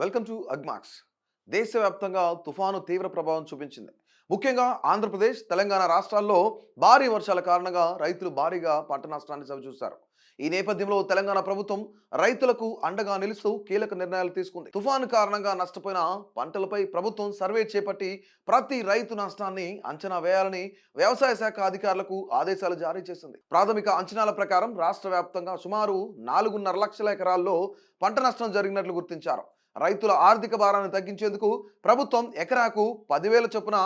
Welcome to Agmax. దేశవ్యాప్తంగా తుఫాను తీవ్ర ప్రభావం చూపించింది. ముఖ్యంగా ఆంధ్రప్రదేశ్ తెలంగాణ రాష్ట్రాల్లో భారీ వర్షాల కారణంగా రైతులు భారీగా పంట నష్టాన్ని చవిచూశారు ఈ నేపథ్యంలో తెలంగాణ ప్రభుత్వం రైతులకు అండగా నిలుస్తూ కీలక నిర్ణయాలు తీసుకుంది. తుఫాను కారణంగా నష్టపోయిన పంటలపై ప్రభుత్వం సర్వే చేపట్టి ప్రతి రైతు నష్టాన్ని అంచనా వేయాలని వ్యవసాయ శాఖ అధికారులకు ఆదేశాలు జారీ చేసింది. ప్రాథమిక అంచనాల ప్రకారం రాష్ట్ర వ్యాప్తంగా సుమారు నాలుగున్నర లక్షల ఎకరాల్లో పంట నష్టం జరిగినట్లు గుర్తించారు. రైతుల ఆర్థిక భారాన్ని తగ్గించేందుకు ప్రభుత్వం ఎకరాకు పదివేల చొప్పున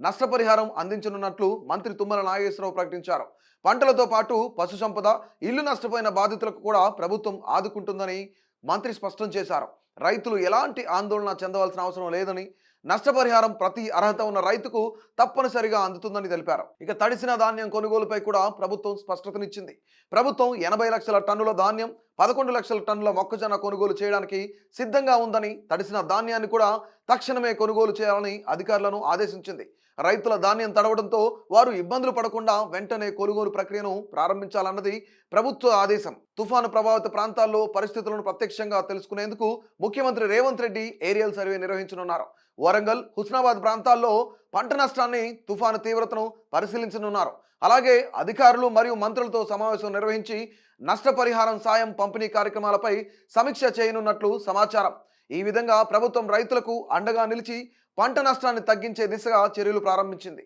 నష్టపరిహారం అందించనున్నట్లు మంత్రి తుమ్మల నాగేశ్వరరావు ప్రకటించారు. పంటలతో పాటు పశు సంపద ఇల్లు నష్టపోయిన బాధితులకు కూడా ప్రభుత్వం ఆదుకుంటుందని మంత్రి స్పష్టం చేశారు. రైతులు ఎలాంటి ఆందోళన చెందవలసిన అవసరం లేదని నష్టపరిహారం ప్రతి అర్హత ఉన్న రైతుకు తప్పనిసరిగా అందుతుందని తెలిపారు. ఇక తడిసిన ధాన్యం కొనుగోలుపై కూడా ప్రభుత్వం స్పష్టతనిచ్చింది. ప్రభుత్వం ఎనభై లక్షల టన్నుల ధాన్యం పదకొండు లక్షల టన్నుల మొక్కజొన్న కొనుగోలు చేయడానికి సిద్ధంగా ఉందని తడిసిన ధాన్యాన్ని కూడా తక్షణమే కొనుగోలు చేయాలని అధికారులను ఆదేశించింది. రైతుల ధాన్యం తడవడంతో వారు ఇబ్బందులు పడకుండా వెంటనే కొనుగోలు ప్రక్రియను ప్రారంభించాలన్నది ప్రభుత్వ ఆదేశం. తుఫాను ప్రభావిత ప్రాంతాల్లో పరిస్థితులను ప్రత్యక్షంగా తెలుసుకునేందుకు ముఖ్యమంత్రి రేవంత్ రెడ్డి ఏరియల్ సర్వే నిర్వహించనున్నారు. వరంగల్ హుస్నాబాద్ ప్రాంతాల్లో పంట నష్టాన్ని తుఫాను తీవ్రతను పరిశీలించనున్నారు. అలాగే అధికారులు మరియు మంత్రులతో సమావేశం నిర్వహించి నష్టపరిహారం సాయం పంపిణీ కార్యక్రమాలపై సమీక్ష చేయనున్నట్లు సమాచారం. ఈ విధంగా ప్రభుత్వం రైతులకు అండగా నిలిచి పంట నష్టాన్ని తగ్గించే దిశగా చర్యలు ప్రారంభించింది.